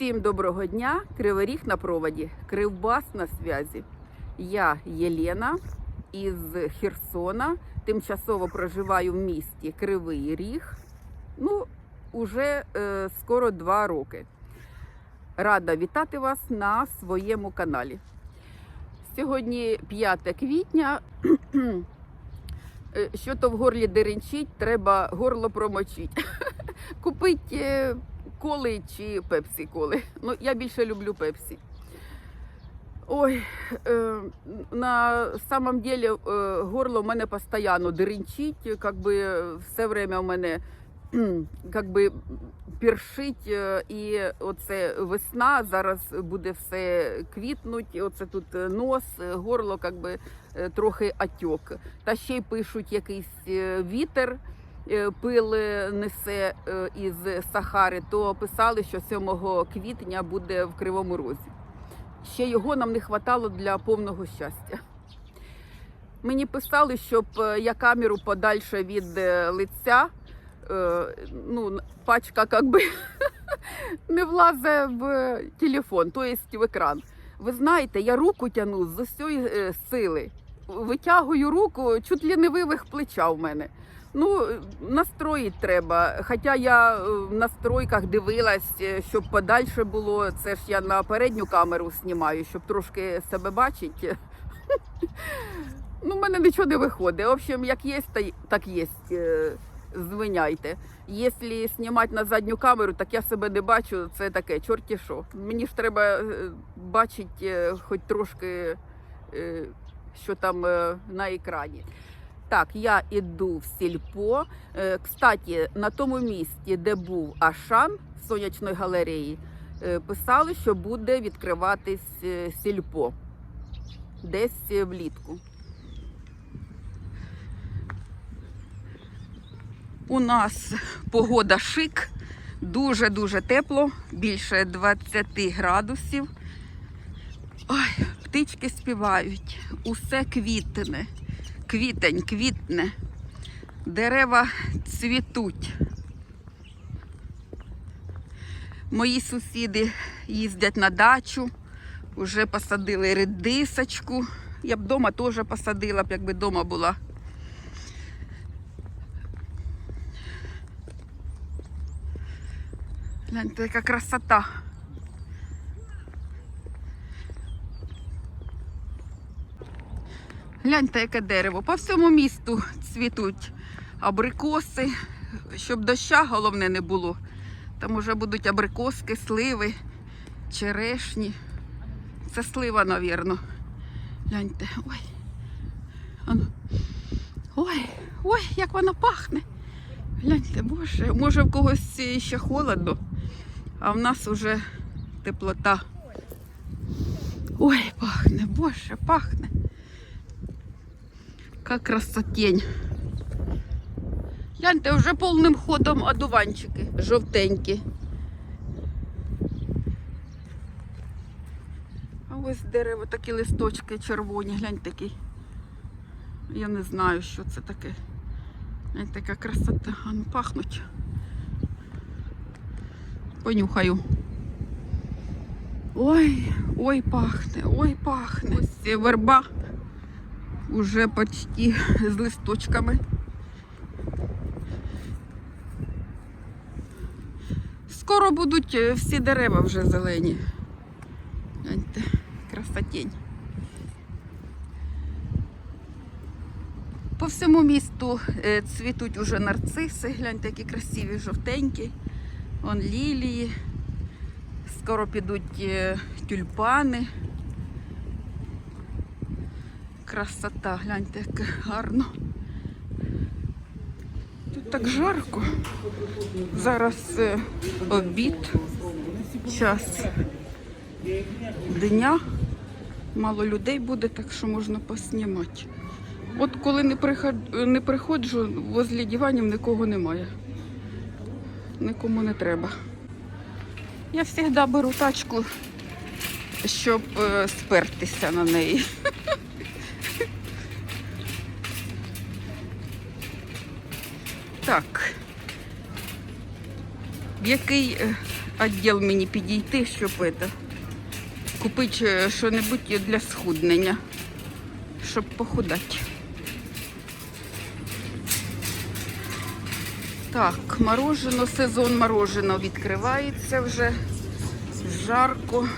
Всім доброго дня! Кривий Ріг на проводі, Кривбас на зв'язі. Я Єлена із Херсона. Тимчасово проживаю в місті Кривий Ріг. Ну, уже е, скоро два роки. Рада вітати вас на своєму каналі. Сьогодні 5 квітня. Е, Що то в горлі деренчить, треба горло промочити. Купить е, коли чи пепсі коли. Ну, я більше люблю пепсі. Ой, е, на самом деле е, горло в мене постійно деренчить, как би все время у мене кхм, как би першить, е, і оце весна, зараз буде все квітнуть, оце тут нос, горло как би е, трохи отек. Та ще й пишуть якийсь е, вітер, пил е, несе е, із Сахари, то писали, що 7 квітня буде в Кривому Розі. Ще його нам не хватало для повного щастя. Мені писали, щоб е, я камеру подальше від лиця, ну, пачка как би не влазить в телефон, то є в екран. Ви знаєте, я руку тяну з усієї сили. Витягую руку, чуть ли не вивих плеча в мене. Ну, настроїть треба. Хоча я е, в настройках дивилась, е, щоб подальше було. Це ж я на передню камеру знімаю, щоб трошки себе бачити. Ну, в мене нічого не виходить. В общем, як є, так є. Е, Звиняйте. Якщо знімати на задню камеру, так я себе не бачу. Це таке, чорті що. Мені ж треба бачити хоч трошки, що там на екрані. Так, я іду в сільпо. Е, Кстати, на тому місці, де був Ашан в сонячної галереї, е, писали, що буде відкриватись е, сільпо десь влітку. У нас погода шик, дуже-дуже тепло, більше 20 градусів. Ой, птички співають, усе квітне, квітень, квітне, дерева цвітуть. Мої сусіди їздять на дачу, вже посадили редисочку. Я б вдома теж посадила б, якби вдома була. Гляньте, яка красота. Гляньте, яке дерево. По всьому місту цвітуть абрикоси, щоб доща головне не було. Там уже будуть абрикоски, сливи, черешні. Це слива, навірно. Гляньте. Ой. Ану. Ой, ой, як вона пахне. Гляньте, боже, може в когось ще холодно, а в нас уже теплота. Ой, пахне, боже, пахне. Как красотень. Гляньте, вже повним ходом одуванчики жовтенькі. А ось дерево такі листочки червоні, глянь такі. Я не знаю, що це таке. Глянь, така красота. А ну пахнуть. Понюхаю. Ой, ой, пахне, ой, пахне. Ось верба уже почти з листочками. Скоро будуть е, всі дерева вже зелені. Гляньте, красотень. По всьому місту е, цвітуть уже нарциси, гляньте, які красиві, жовтенькі. Вон лілії. Скоро підуть е, тюльпани. Красота, гляньте, як гарно. Тут так жарко. Зараз е, обід, час дня. Мало людей буде, так що можна поснімати. От коли не, приход... не приходжу, возле диванів нікого немає. Нікому не треба. Я завжди беру тачку, щоб е, спертися на неї. Так. В який е, відділ мені підійти, щоб это, купити е, що-небудь для схуднення, щоб похудати. Так, морожено, сезон мороженого відкривається вже. Жарко.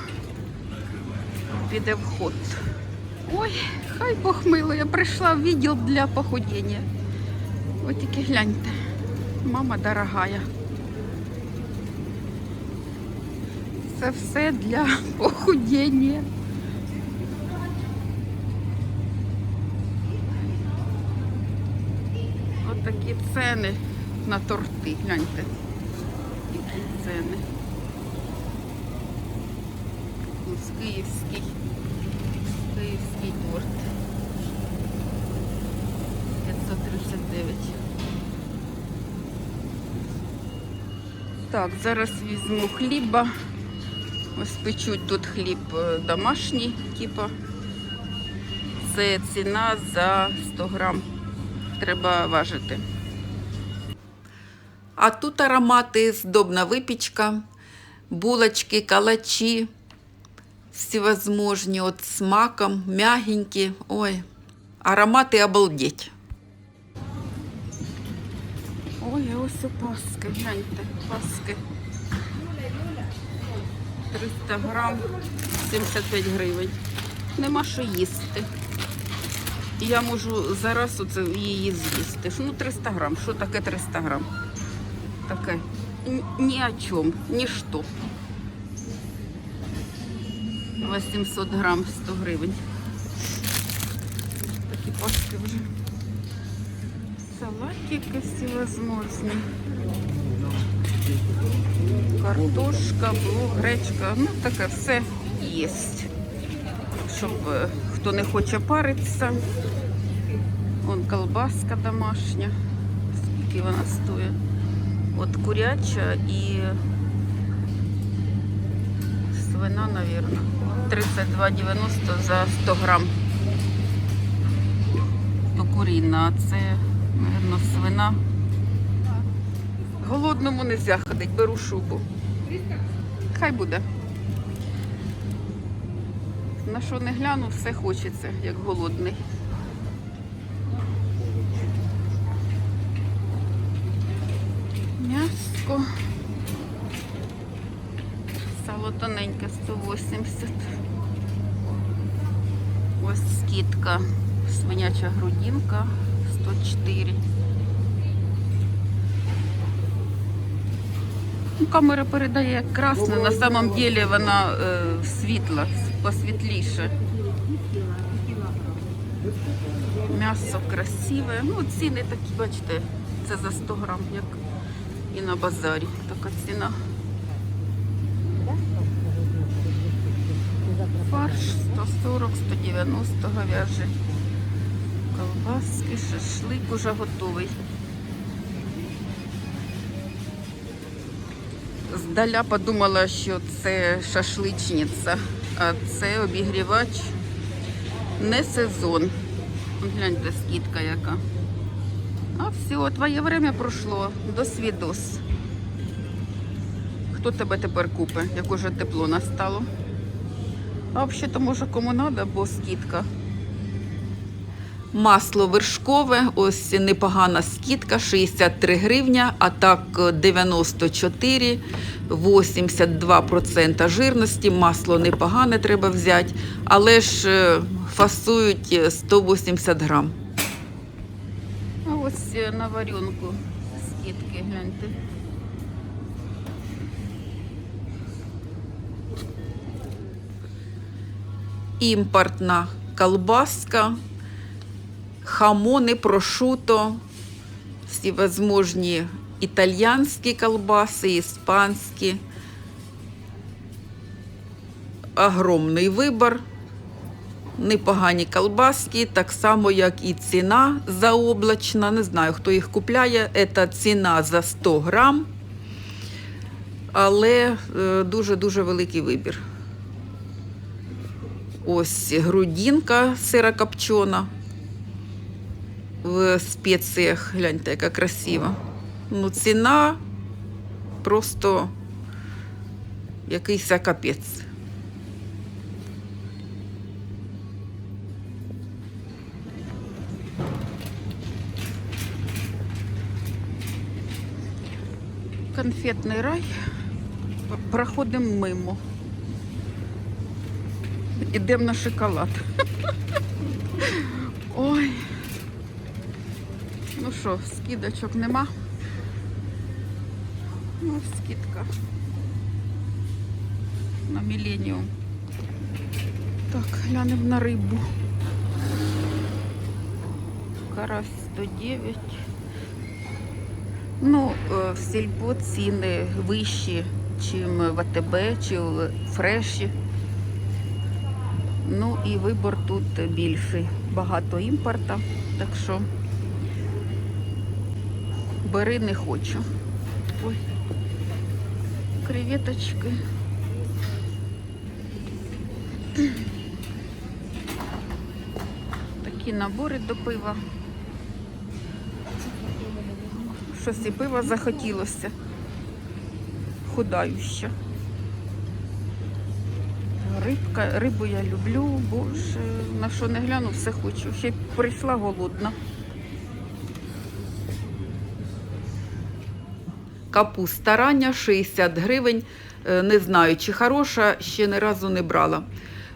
Піде вход. Ой, хай Бог мило, я прийшла в відділ для похудіння. Ось тільки гляньте. Мама дорогая. Це все для похудіння. Ось такі ціни на торти. Гляньте. Які ціни. Ось київський. Київський торт. 539. Так, зараз візьму хліба. Ось печуть тут хліб е, домашній, типа. Це ціна за 100 грам. Треба важити. А тут аромати, здобна випічка, булочки, калачі, всевозможні, от з маком, м'ягенькі. Ой, аромати обалдеть. Ой, ось у паски, гляньте, паски. 300 грам, 75 гривень. Нема що їсти. Я можу зараз оце її з'їсти. Ну, 300 грам. Що таке 300 грам? Таке. Ні- о чому, ніщо. 800 грам 100 гривень. Такі паски вже. Салатики всевозможні. Картошка, блок, гречка. Ну, таке все є. Щоб е, хто не хоче паритися. Вон колбаска домашня. Скільки вона стоїть? От куряча і свина, мабуть. 32,90 за 100 грам. То куріна, це, мабуть, свина. Голодному не можна ходити, беру шубу. Хай буде. На що не гляну, все хочеться, як голодний. М'яско. Сало тоненьке 180. Ось скидка. Свиняча грудинка 104. Камера передає як красне, на самом деле вона е, світла, посвітліше. М'ясо красиве. Ну, ціни такі, бачите, це за 100 грам, як і на базарі. Така ціна. Фарш 140, 190 говяжий. Колбаски, шашлик уже готовий. Здаля подумала, що це шашличниця, а це обігрівач не сезон. Гляньте, скидка яка. А все, твоє время пройшло. До свідос. Хто тебе тепер купить, як уже тепло настало? А взагалі-то може кому треба, бо скидка. Масло вершкове, ось непогана скидка, 63 гривня, а так 94, 82% жирності. Масло непогане треба взяти, але ж е, фасують 180 грам. А ось е, на варенку скидки, гляньте. Імпортна колбаска хамони, прошуто, всевозможні італьянські колбаси, іспанські. Огромний вибір. Непогані колбаски, так само, як і ціна заоблачна. Не знаю, хто їх купляє. Це ціна за 100 грам, але е, дуже-дуже великий вибір. Ось грудинка сирокопчена в спеціях. Гляньте, яка красива. Ну, ціна просто якийсь капець. Конфетний рай. Проходимо мимо. Ідемо на шоколад. Ой. Що, скидочок нема? Ну, скидка. На міленіум. Так, глянемо на рибу. Карась 109. Ну, е, в сільпо ціни вищі, чим в АТБ чи в Фреші. Ну і вибор тут більший. Багато імпорта, так що бери не хочу. Ой, креветочки. Такі набори до пива. Щось і пива захотілося. Худающа. Рибка, рибу я люблю, боже, на що не гляну, все хочу. Ще прийшла голодна. Капуста рання 60 гривень. Е, Не знаю, чи хороша, ще ні разу не брала.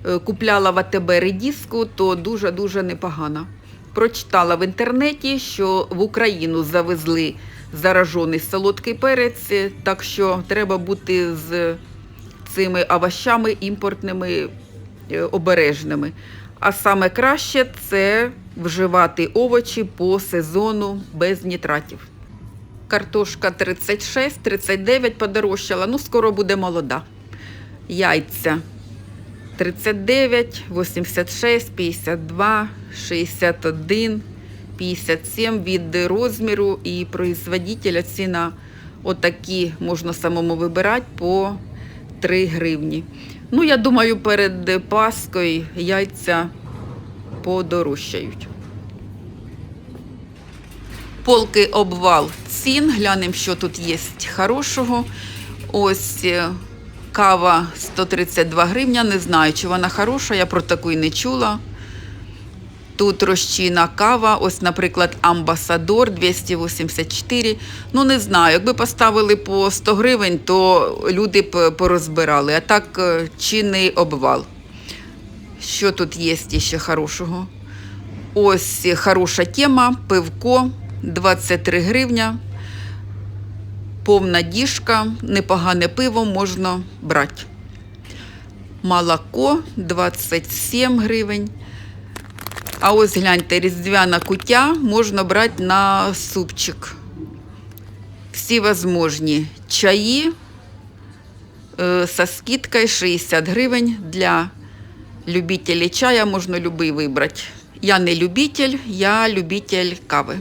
Е, Купляла в АТБ редіску, то дуже-дуже непогана. Прочитала в інтернеті, що в Україну завезли заражений солодкий перець, е, так що треба бути з цими овощами імпортними обережними. А саме краще це вживати овочі по сезону без нітратів. Картошка 36, 39 подорожчала, ну скоро буде молода. Яйця 39, 86, 52, 61, 57 від розміру і производителя ціна отакі можна самому вибирати по 3 гривні. Ну, я думаю, перед Паскою яйця подорожчають. Полки обвал цін. Глянемо, що тут є хорошого. Ось е, кава 132 гривня. Не знаю, чи вона хороша, я про таку і не чула. Тут розчина кава, ось, наприклад, Амбасадор 284. Ну, не знаю, якби поставили по 100 гривень, то люди б порозбирали. А так е, чинний обвал. Що тут є ще хорошого? Ось хороша тема, пивко 23 гривня. Повна діжка, непогане пиво можна брати. Молоко 27 гривень. А ось гляньте, різдвяна кутя можна брати на супчик. Всі возможні чаї е, со скидкою 60 гривень для любителей чая можна любий вибрати. Я не любитель, я любитель кави.